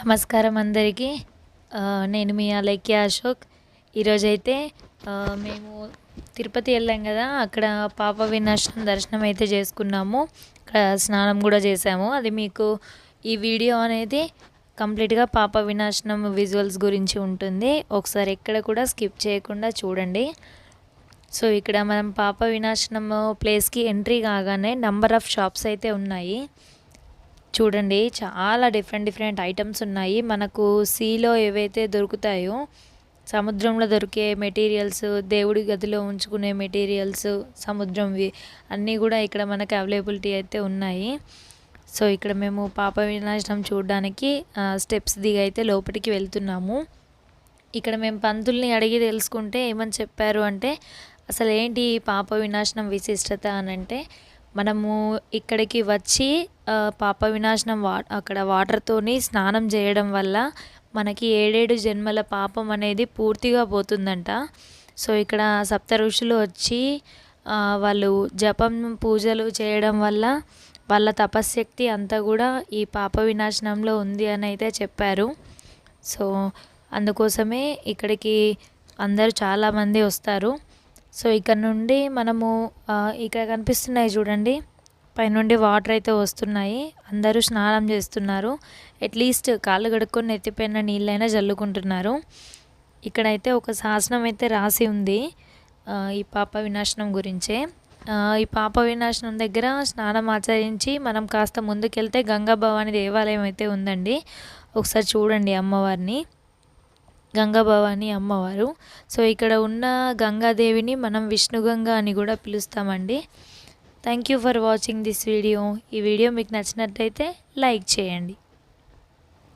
నమస్కారం అందరికీ. నేను మీ అలైక్య అశోక్. ఈరోజైతే మేము తిరుపతి వెళ్ళాం కదా అక్కడ పాప వినాశనం దర్శనం అయితే చేసుకున్నాము. అక్కడ స్నానం కూడా చేసాము అది మీకు ఈ వీడియో అనేది కంప్లీట్గా పాప వినాశనం విజువల్స్ గురించి ఉంటుంది. ఒకసారి ఎక్కడ కూడా స్కిప్ చేయకుండా చూడండి. సో ఇక్కడ మనం పాప వినాశనం ప్లేస్కి ఎంట్రీ కాగానే నంబర్ ఆఫ్ షాప్స్ అయితే ఉన్నాయి. చూడండి చాలా డిఫరెంట్ డిఫరెంట్ ఐటమ్స్ ఉన్నాయి. మనకు సీలో ఏవైతే దొరుకుతాయో సముద్రంలో దొరికే మెటీరియల్స్ దేవుడి గదిలో ఉంచుకునే మెటీరియల్స్ సముద్రంవి అన్నీ కూడా ఇక్కడ మనకు అవైలబిలిటీ అయితే ఉన్నాయి. సో ఇక్కడ మేము పాప వినాశనం చూడడానికి స్టెప్స్ దిగి అయితే లోపలికి వెళ్తున్నాము. ఇక్కడ మేము పంతుల్ని అడిగి తెలుసుకుంటే ఏమని చెప్పారు అంటే అసలు ఏంటి పాప వినాశనం విశిష్టత అని అంటే మనము ఇక్కడికి వచ్చి పాప వినాశనం వా అక్కడ వాటర్తోని స్నానం చేయడం వల్ల మనకి ఏడేడు జన్మల పాపం అనేది పూర్తిగా పోతుందంట. సో ఇక్కడ సప్త ఋషులు వచ్చి వాళ్ళు జపం పూజలు చేయడం వల్ల వాళ్ళ తపశ్శక్తి అంతా కూడా ఈ పాప వినాశనంలో ఉంది అని అయితే చెప్పారు. సో అందుకోసమే ఇక్కడికి అందరూ చాలామంది వస్తారు. సో ఇక్కడ నుండి మనము ఇక్కడ కనిపిస్తున్నాయి చూడండి. పైనుండి వాటర్ అయితే వస్తున్నాయి. అందరూ స్నానం చేస్తున్నారు. అట్లీస్ట్ కాళ్ళు కడుక్కొని ఎత్తిపోయిన నీళ్ళైనా జల్లుకుంటున్నారు. ఇక్కడైతే ఒక శాసనం అయితే రాసి ఉంది ఈ పాప వినాశనం గురించే. ఈ పాప వినాశనం దగ్గర స్నానం ఆచరించి మనం కాస్త ముందుకెళ్తే గంగా భవాని దేవాలయం అయితే ఉందండి. ఒకసారి చూడండి అమ్మవారిని. గంగాభవాని అమ్మవారు. సో ఇక్కడ ఉన్న గంగాదేవిని మనం విష్ణుగంగా అని కూడా పిలుస్తామండి. Thank you for watching this video ఈ వీడియో మీకు నచ్చినట్టయితే లైక్ చేయండి.